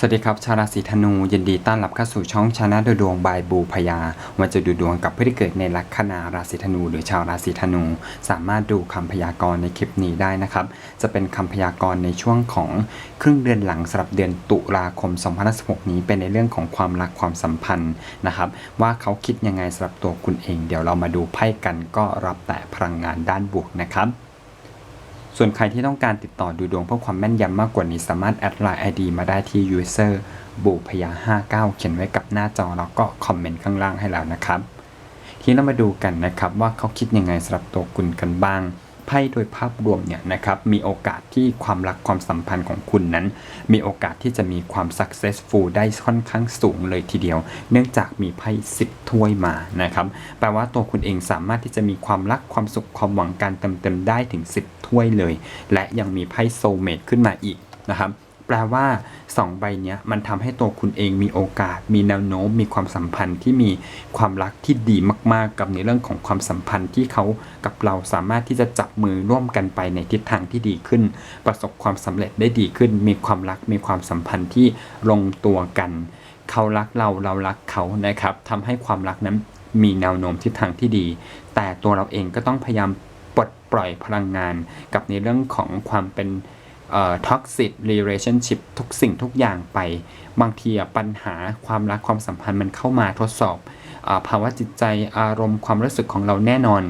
สวัสดีครับ ชาวราศีธนู ยินดีต้อนรับเข้าสู่ช่องชานะดูดวงบายบูพยาวันจะดูดวงกับผู้ที่เกิดในลัคนาราศีธนู หรือชาวราศีธนู สามารถดูคำพยากรณ์ในคลิปนี้ได้นะครับ จะเป็นคำพยากรณ์ในช่วงของครึ่งเดือนหลังสำหรับเดือนตุลาคม 2016 นี้เป็นในเรื่องของความรักความสัมพันธ์นะครับ ว่าเขาคิดยังไงสำหรับตัวคุณเอง เดี๋ยวเรามาดูไพ่กันก็รับแต่พลังงานด้านบวกนะครับ ส่วนใครที่ต้องการติดต่อดูดวงเพื่อความแม่นยำมากกว่านี้สามารถแอดไลน์ ID มาได้ที่ user บูพยา59 เขียนไว้กับหน้าจอแล้วก็คอมเมนต์ข้างล่างให้แล้วนะครับ ทีนี้เรามาดูกันนะครับว่าเขาคิดยังไงสำหรับตัวคุณกันบ้าง ไพ่โดยภาพรวมเนี่ยนะครับมีโอกาสที่ความรักความสัมพันธ์ของคุณนั้น มีโอกาสที่จะมีความ successful ได้ค่อนข้างสูงเลยทีเดียว เนื่องจากมีไพ่10 ถ้วยมานะครับแปลว่าตัวคุณเองสามารถที่จะมีความรักความสุขความหวังการเติมเต็มได้ถึง 10 ถ้วยเลย และยังมีไพ่โซเมตขึ้นมาอีกนะครับ แปลว่า 2 ใบเนี้ยมันทำให้ตัวคุณเองมีโอกาส มีแนวโน้ม มีความสัมพันธ์ที่มีความรักที่ดีมาก ๆ กับในเรื่องของความสัมพันธ์ที่เขากับเราสามารถที่จะจับมือร่วมกันไปในทิศทางที่ดีขึ้น ประสบความสำเร็จได้ดีขึ้น มีความรัก มีความสัมพันธ์ที่ลงตัวกัน เขารักเราเรารักเขานะครับทำให้ความรักนั้นมีแนวโน้มทิศทางที่ดี แต่ตัวเราเองก็ต้องพยายามปลดปล่อยพลังงานกับในเรื่องของความเป็น ท็อกซิ relationship ทุกสิ่งทุกอย่างไป บางทีปัญหาความรักความสัมพันธ์มันเข้ามาทดสอบอภาวะจิตใจอารมณ์ความรู้สึกของเราแน่นอน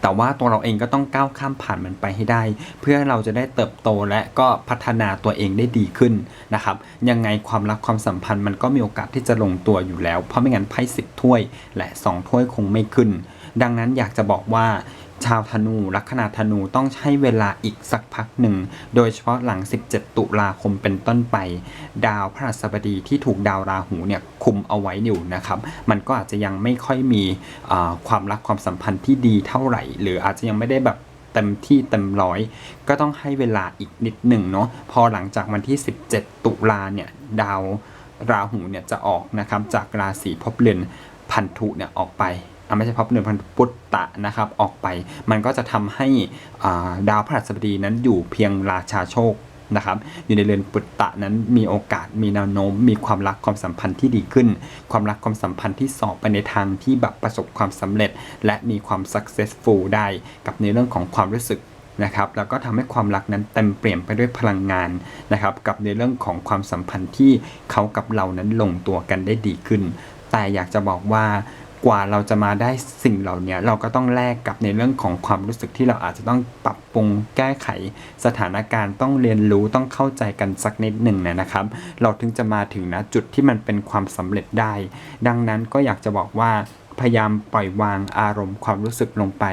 แต่ว่าตัวเราเองก็ต้องก้าวข้ามผ่านมันไปให้ได้ เพื่อเราจะได้เติบโตและก็พัฒนาตัวเองได้ดีขึ้นนะครับ ยังไงความรักความสัมพันธ์มันก็มีโอกาสที่จะลงตัวอยู่แล้ว เพราะไม่งั้นไพ่สิบถ้วยและ2ถ้วยคงไม่ขึ้น ดังนั้นอยากจะบอกว่า ชาวธนูลัคนาธนูต้องใช้เวลาอีกสักพักหนึ่ง โดยเฉพาะหลัง 17 ตุลาคมเป็นต้นไป ดาวพระหัสบดีที่ถูกดาวราหูเนี่ยคุมเอาไว้อยู่นะครับ มันก็อาจจะยังไม่ค่อยมีความรักความสัมพันธ์ที่ดีเท่าไหร่ หรืออาจจะยังไม่ได้แบบเต็มที่เต็มร้อย ก็ต้องให้เวลาอีกนิดหนึ่งเนาะพอหลังจากวันที่ 17 ตุลาเนี่ยดาวราหูเนี่ยจะออกนะครับจากราศีภพเรือนพันธุเนี่ยออกไป ไม่ใช่พับเดือนพันธุปุตตะนะครับออกไป มันก็จะทำให้าดาวพฤหัสบดีนั้นอยู่เพียงราชาโชคนะครับอยู่ในเรือนปุตตะนั้นมีโอกาสมีแนวโน้ม มีความรักความสัมพันธ์ที่ดีขึ้น ความรักความสัมพันธ์ที่สอบไปในทางที่แบบประสบความสำเร็จ และมีความ successful ได้กับในเรื่องของความรู้สึกนะครับแล้วก็ทำให้ความรักนั้นเต็มเปลี่ยนไปด้วยพลังงานนะครับกับในเรื่องของความสัมพันธ์ที่เขากับเรานั้นลงตัวกันได้ดีขึ้น แต่อยากจะบอกว่า กว่าเราจะมาได้สิ่งเหล่านี้เราก็ต้องแลกกับในเรื่องของความรู้สึกที่เราอาจจะต้องปรับปรุงแก้ไข สถานการณ์ต้องเรียนรู้ต้องเข้าใจกันสักนิดหนึ่งนะครับ เราถึงจะมาถึงนะจุดที่มันเป็นความสำเร็จได้ ดังนั้นก็อยากจะบอกว่าพยายามปล่อยวางอารมณ์ความรู้สึกลงไป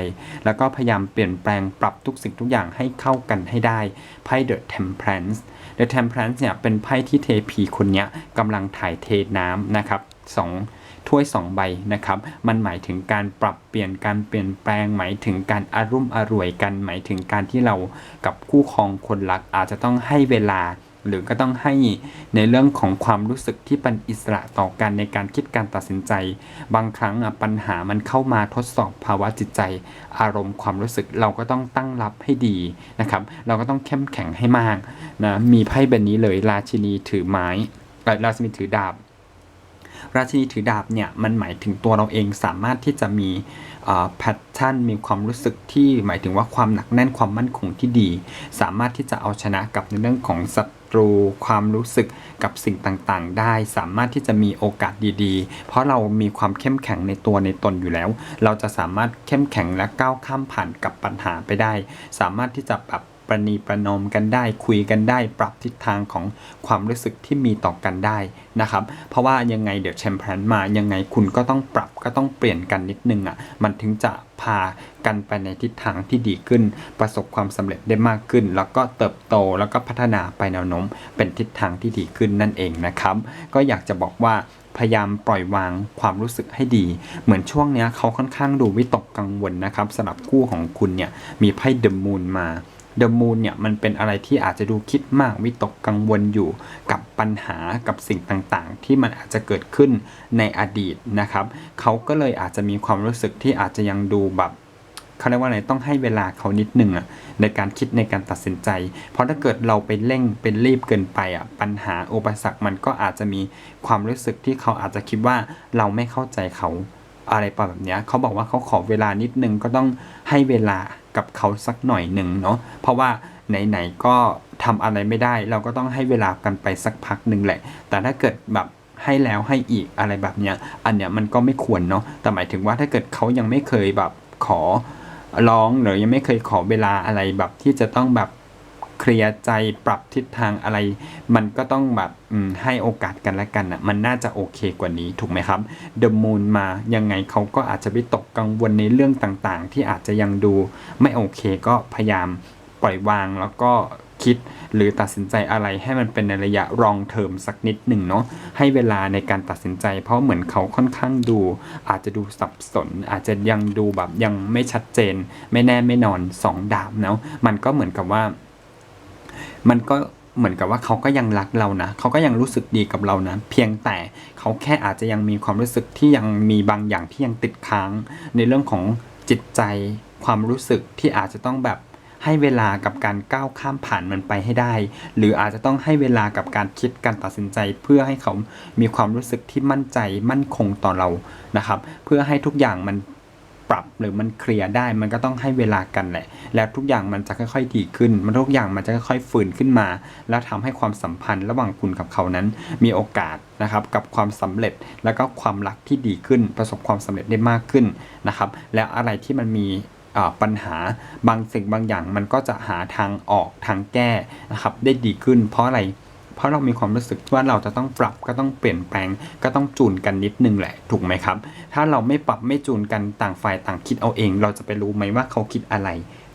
แล้วก็พยายามเปลี่ยนแปลงปรับทุกสิ่งทุกอย่างให้เข้ากันให้ได้ ไพ่ The Temperance The Temperance เนี่ยเป็นไพ่ที่เทพีคนเนี้ยกำลังถ่ายเทน้ำนะครับสอง ถ้วย 2 ใบนะครับ มันหมายถึงการปรับเปลี่ยนการเปลี่ยนแปลงหมายถึงการอารุ่มอร่วยกัน หมายถึงการที่เรากับคู่ครองคนรักอาจจะต้องให้เวลาหรือก็ต้องให้ในเรื่องของความรู้สึกที่เป็นอิสระต่อกันในการคิดการตัดสินใจ บางครั้งปัญหามันเข้ามาทดสอบภาวะจิตใจ อารมณ์ความรู้สึกเราก็ต้องตั้งรับให้ดีนะครับ เราก็ต้องเข้มแข็งให้มากนะมีไพ่แบบนี้เลยราชินีถือไม้เอ่อราชินีถือดาบ ราชินีถือดาบเนี่ยมันหมายถึงตัวเราเองสามารถที่จะมีแพทเทิร์นมีความรู้สึกที่หมายถึงว่าความหนักแน่นความมั่นคงที่ดี สามารถที่จะเอาชนะกับในเรื่องของศัตรูความรู้สึกกับสิ่งต่างๆ ได้ สามารถที่จะมีโอกาสดีๆ เพราะเรามีความเข้มแข็งในตัวในตนอยู่แล้ว เราจะสามารถเข้มแข็งและก้าวข้ามผ่านกับปัญหาไปได้ สามารถที่จะปรับ ประนีประนอมกันได้ คุยกันได้ปรับทิศทางของความรู้สึกที่มีต่อกันได้นะครับ เพราะว่ายังไงเดี๋ยวแชมเปี้ยนมายังไงคุณก็ต้องปรับก็ต้องเปลี่ยนกันนิดนึงอะมันถึงจะพากันไปในทิศทางที่ดีขึ้น ประสบความสำเร็จได้มากขึ้น แล้วก็เติบโตแล้วก็พัฒนาไปแนวโน้ม เป็นทิศทางที่ดีขึ้นนั่นเองนะครับ ก็อยากจะบอกว่าพยายามปล่อยวางความรู้สึกให้ดี เหมือนช่วงเนี้ยเขาค่อนข้างดูวิตกกังวลนะครับสำหรับคู่ของคุณเนี่ยมีไพ่เดอะมูนมา เดอะมูนเนี่ยมันเป็นอะไรที่อาจจะดูคิดมากวิตกกังวลอยู่กับปัญหากับสิ่งต่างๆ ที่มันอาจจะเกิดขึ้นในอดีตนะครับเขาก็เลยอาจจะมีความรู้สึกที่อาจจะยังดูแบบเขาเรียกว่าอะไรต้องให้เวลาเขานิดหนึ่งอะในการคิดในการตัดสินใจ เพราะถ้าเกิดเราไปเร่งเป็นรีบเกินไปอะปัญหาอุปสรรคมันก็อาจจะมีความรู้สึกที่เขาอาจจะคิดว่าเราไม่เข้าใจเขาอะไรประมาณแบบนี้เขาบอกว่าเขาขอเวลานิดนึงก็ต้องให้เวลา กับเขาสักหน่อยหนึ่งเนาะเพราะว่าไหนๆก็ทำอะไรไม่ได้ เราก็ต้องให้เวลากันไปสักพักหนึ่งแหละ แต่ถ้าเกิดแบบให้แล้วให้อีกอะไรแบบเนี้ยอันเนี้ยมันก็ไม่ควรเนาะแต่หมายถึงว่าถ้าเกิดเขายังไม่เคยแบบขอร้องหรือยังไม่เคยขอเวลาอะไรแบบที่จะต้องแบบ เคลียร์ใจปรับทิศทางอะไร มันก็ต้องแบบให้โอกาสกันและกันอะมันน่าจะโอเคกว่านี้ถูกไหมครับเดอะมูนมายังไงเขาก็อาจจะวิตกกังวลในเรื่องต่างๆ ที่อาจจะยังดูไม่โอเคก็พยายามปล่อยวางแล้วก็คิดหรือตัดสินใจอะไรให้มันเป็นในระยะรองเทอมสักนิดหนึ่งเนาะให้เวลาในการตัดสินใจ เพราะเหมือนเขาค่อนข้างดู อาจจะดูสับสน อาจจะยังดูแบบยังไม่ชัดเจน ไม่แน่ไม่นอนสองดาบเนาะมันก็เหมือนกับว่า มันก็เหมือนกับว่าเขาก็ยังรักเรานะเขาก็ยังรู้สึกดีกับเรานะ เพียงแต่เขาแค่อาจจะยังมีความรู้สึกที่ยังมีบางอย่างที่ยังติดค้าง ในเรื่องของจิตใจความรู้สึกที่อาจจะต้องแบบให้เวลากับการก้าวข้ามผ่านมันไปให้ได้ หรืออาจจะต้องให้เวลากับการคิดการตัดสินใจ เพื่อให้เขามีความรู้สึกที่มั่นใจมั่นคงต่อเรานะครับ เพื่อให้ทุกอย่างมัน ปรับหรือมันเคลียร์ได้มันก็ต้องให้เวลากันแหละ แล้วทุกอย่างมันจะค่อยๆดีขึ้น มันทุกอย่างมันจะค่อยๆฟื้นขึ้นมา แล้วทำให้ความสัมพันธ์ระหว่างคุณกับเขานั้น มีโอกาสนะครับกับความสำเร็จแล้วก็ความรักที่ดีขึ้น ประสบความสำเร็จได้มากขึ้นนะครับแล้วอะไรที่มันมีปัญหาบางสิ่งบางอย่างมันก็จะหาทางออกทางแก้นะครับได้ดีขึ้น เพราะอะไร เพราะเรามีความรู้สึกว่าเราจะต้องปรับก็ต้องเปลี่ยนแปลง ก็ต้องจูนกันนิดนึงแหละถูกไหมครับ ถ้าเราไม่ปรับไม่จูนกันต่างฝ่ายต่างคิดเอาเอง เราจะไปรู้ไหมว่าเขาคิดอะไร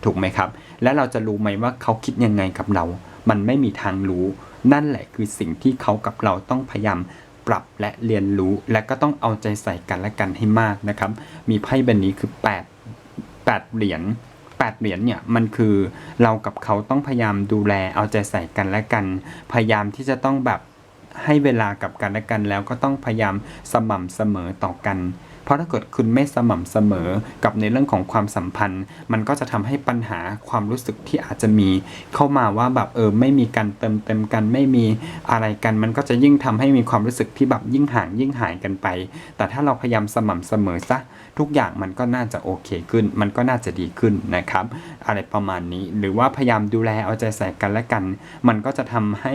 ถูกไหมครับ และเราจะรู้ไหมว่าเขาคิดยังไงกับเรา มันไม่มีทางรู้ นั่นแหละคือสิ่งที่เขากับเราต้องพยายามปรับและเรียนรู้และก็ต้องเอาใจใส่กันและกันให้มากนะครับ มีไพ่ใบนี้คือ 8 8 เหรียญ 8 เหรียญเนี่ยมันคือเรากับเขาต้องพยายามดูแลเอาใจใส่กันและกัน พยายามที่จะต้องแบบให้เวลากับกันและกัน แล้วก็ต้องพยายามสม่ำเสมอต่อกัน เพราะถ้าเกิดคุณไม่สม่ำเสมอกับในเรื่องของความสัมพันธ์ มันก็จะทำให้ปัญหาความรู้สึกที่อาจจะมีเข้ามาว่าแบบเออไม่มีการเติมเต็มกันไม่มีอะไรกัน มันก็จะยิ่งทำให้มีความรู้สึกที่แบบยิ่งห่างยิ่งหายกันไป แต่ถ้าเราพยายามสม่ำเสมอซะทุกอย่างมันก็น่าจะโอเคขึ้น มันก็น่าจะดีขึ้นนะครับ อะไรประมาณนี้หรือว่าพยายามดูแลเอาใจใส่กันและกัน มันก็จะทำให้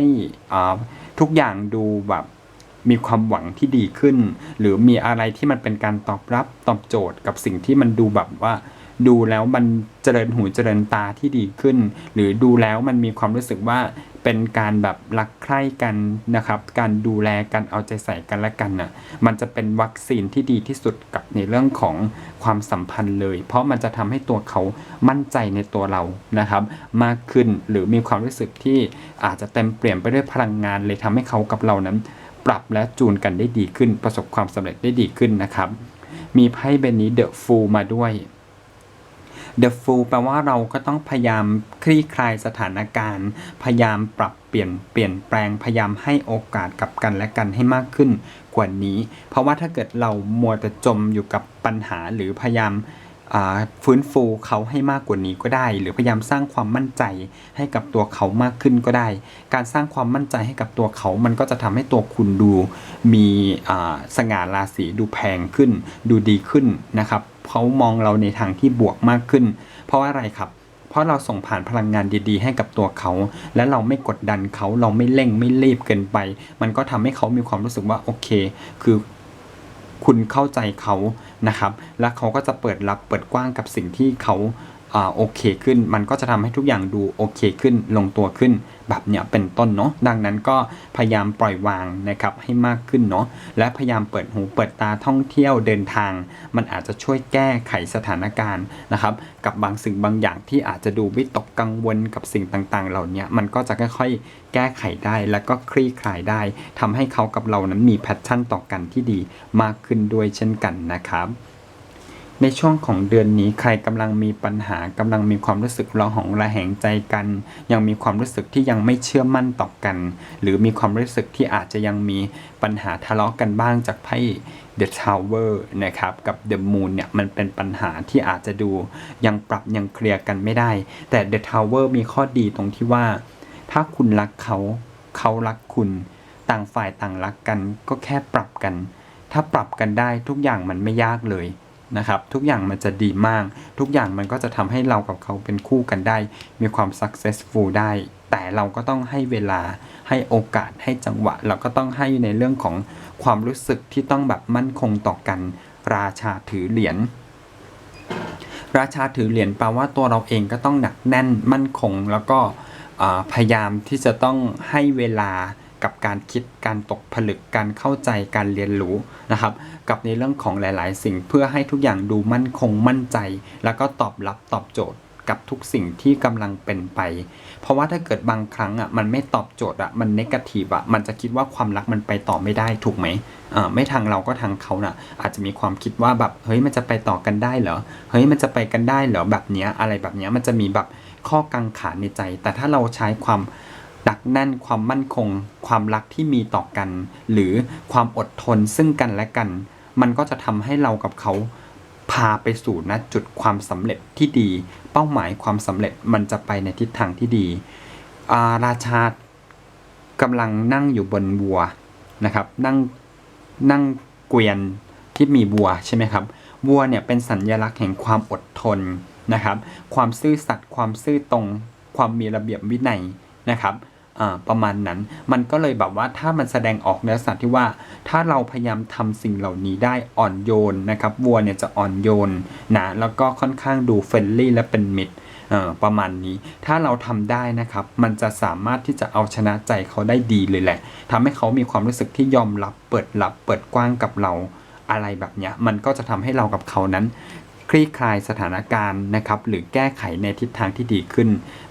อ่าทุกอย่างดูแบบ มีความหวังที่ดีขึ้น หรือมีอะไรที่มันเป็นการตอบรับตอบโจทย์กับสิ่งที่มันดูแบบว่า ดูแล้วมันเจริญหูเจริญตาที่ดีขึ้น หรือดูแล้วมันมีความรู้สึกว่าเป็นการแบบรักใคร่กันนะครับ การดูแลกันเอาใจใส่กันและกันน่ะมันจะเป็นวัคซีนที่ดีที่สุดกับในเรื่องของความสัมพันธ์เลย เพราะมันจะทำให้ตัวเขามั่นใจในตัวเรานะครับ มากขึ้นหรือมีความรู้สึกที่อาจจะเต็มเปลี่ยนไปด้วยพลังงานเลยทำให้เขากับเรานั้น ปรับและจูนกันได้ดีขึ้น ประสบความสำเร็จได้ดีขึ้นนะครับ มีไพ่ใบนี้เดอะฟูลมาด้วย The Fool แปลว่าเราก็ต้องพยายามคลี่คลายสถานการณ์ พยายามปรับเปลี่ยนเปลี่ยนแปลงพยายามให้โอกาสกับกันและกันให้มากขึ้นกว่านี้ เพราะว่าถ้าเกิดเรามัวแต่จมอยู่กับปัญหาหรือพยายาม ฟื้นฟูเขาให้มากกว่านี้ก็ได้ หรือพยายามสร้างความมั่นใจให้กับตัวเขามากขึ้นก็ได้ การสร้างความมั่นใจให้กับตัวเขา มันก็จะทำให้ตัวคุณดูมีสง่าราศีดูแพงขึ้น ดูดีขึ้นนะครับเขามองเราในทางที่บวกมากขึ้น เพราะอะไรครับเพราะเราส่งผ่านพลังงานดีๆ ให้กับตัวเขา และเราไม่กดดันเขาเราไม่เร่งไม่รีบเกินไป มันก็ทำให้เขามีความรู้สึกว่าโอเค คือ คุณเข้าใจเขานะครับ และเขาก็จะเปิดรับเปิดกว้างกับสิ่งที่เขาอ่า โอเคขึ้น มันก็จะทำให้ทุกอย่างดูโอเคขึ้นลงตัวขึ้นแบบเนี้ยเป็นต้นเนาะดังนั้นก็พยายามปล่อยวางนะครับให้มากขึ้นเนาะและพยายามเปิดหูเปิดตาท่องเที่ยวเดินทาง มันอาจจะช่วยแก้ไขสถานการณ์นะครับ กับบางสิ่งบางอย่างที่อาจจะดูวิตกกังวลกับสิ่งต่างๆ เหล่านี้มันก็จะค่อยๆ แก้ไขได้แล้วก็คลี่คลายได้ทำให้เขากับเรานั้นมีแพชชั่นต่อกันที่ดีมากขึ้นด้วยเช่นกันนะครับ ในช่วงของเดือนนี้ใครกำลังมีปัญหากำลังมีความรู้สึกระหองระแหงใจกัน ยังมีความรู้สึกที่ยังไม่เชื่อมั่นต่อกัน หรือมีความรู้สึกที่อาจจะยังมีปัญหาทะเลาะกันบ้างจากไพ่ The Tower นะครับกับ The Moon เนี่ยมันเป็นปัญหาที่อาจจะดูยังปรับยังเคลียร์กันไม่ได้ แต่ The Tower มีข้อดีตรงที่ว่า ถ้าคุณรักเขาเขารักคุณต่างฝ่ายต่างรักกันก็แค่ปรับกัน ถ้าปรับกันได้ทุกอย่างมันไม่ยากเลย นะครับทุกอย่างมันจะดีมาก ทุกอย่างมันก็จะทำให้เรากับเขาเป็นคู่กันได้ มีความ successful ได้ แต่เราก็ต้องให้เวลาให้โอกาสให้จังหวะ เราก็ต้องให้ในเรื่องของความรู้สึกที่ต้องแบบมั่นคงต่อกัน ราชาถือเหรียญราชาถือเหรียญแปลว่าตัวเราเองก็ต้องหนักแน่นมั่นคง แล้วก็พยายามที่จะต้องให้เวลา กับการคิดการตกผลึกการเข้าใจการเรียนรู้นะครับ กับในเรื่องของหลาย ๆ สิ่งเพื่อให้ทุกอย่างดูมั่นคงมั่นใจ แล้วก็ตอบรับตอบโจทย์กับทุกสิ่งที่กำลังเป็นไป เพราะว่าถ้าเกิดบางครั้งอะมันไม่ตอบโจทย์อะมันเนกาทีฟอะมันจะคิดว่าความรักมันไปต่อไม่ได้ถูกไหมอ่าไม่ทางเราก็ทางเขาน่ะ อาจจะมีความคิดว่าแบบเฮ้ยมันจะไปต่อกันได้เหรอเฮ้ยมันจะไปกันได้เหรอแบบเนี้ยอะไรแบบเนี้ยมันจะมีแบบข้อกังขาในใจ แต่ถ้าเราใช้ความ หนักแน่นความมั่นคง ความรักที่มีต่อกัน หรือความอดทนซึ่งกันและกัน มันก็จะทำให้เรากับเขาพาไปสู่ณจุดความสำเร็จที่ดี เป้าหมายความสำเร็จมันจะไปในทิศทางที่ดีาราชากำลังนั่งอยู่บนวัวนะครับ นั่งนั่งเกวียนที่มีวัวใช่ไหมครับวัวเนี่ยเป็นสัญญลักษณ์แห่งความอดทนนะครับ ความซื่อสัตย์ความซื่อตรง ความมีระเบียบวินัยนะครับ ประมาณนั้น มันก็เลยแบบว่าถ้ามันแสดงออกในลักษณะที่ว่า ถ้าเราพยายามทำสิ่งเหล่านี้ได้อ่อนโยนนะครับ วัวเนี่ยจะอ่อนโยนนะแล้วก็ค่อนข้างดูเฟรนลี่และเป็นมิตรประมาณนี้ ถ้าเราทำได้นะครับ มันจะสามารถที่จะเอาชนะใจเขาได้ดีเลยแหละทำให้เขามีความรู้สึกที่ยอมรับ เปิดรับ เปิดกว้างกับเราอะไรแบบเนี้ย มันก็จะทำให้เรากับเขานั้น คลี่คลายสถานการณ์นะครับหรือแก้ไขในทิศทางที่ดีขึ้น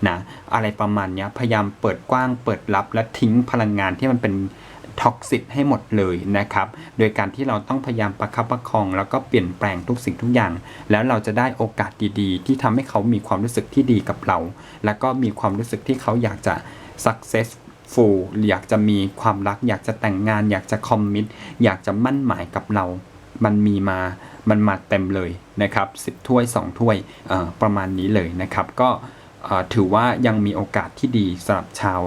นะอะไรประมาณนี้พยายามเปิดกว้างเปิดรับและทิ้งพลังงานที่มันเป็นท็อกซิตให้หมดเลยนะครับ โดยการที่เราต้องพยายามประคับประคอง แล้วก็เปลี่ยนแปลงทุกสิ่งทุกอย่าง แล้วเราจะได้โอกาสดีๆ ที่ทำให้เขามีความรู้สึกที่ดีกับเรา แล้วก็มีความรู้สึกที่เขาอยากจะ successful อยากจะมีความรัก อยากจะแต่งงาน อยากจะคอมมิตอยากจะมั่นหมายกับเรา มันมีมา มันมาเต็มเลยนะครับ10ถ้วย 2 ถ้วยประมาณนี้เลยนะครับ ก็ถือว่ายังมีโอกาสที่ดีสำหรับชาว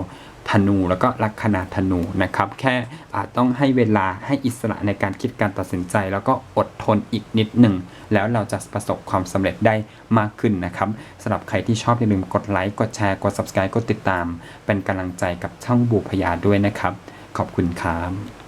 ธนูแล้วก็ลัคนาธนูนะครับ แค่อาจต้องให้เวลาให้อิสระในการคิดการตัดสินใจ แล้วก็อดทนอีกนิดหนึ่ง แล้วเราจะประสบความสำเร็จได้มากขึ้นนะครับสำหรับใครที่ชอบอย่าลืมกดไลค์กดแชร์กด subscribe กดติดตาม เป็นกำลังใจกับช่องบูพยาด้วยนะครับ ขอบคุณครับ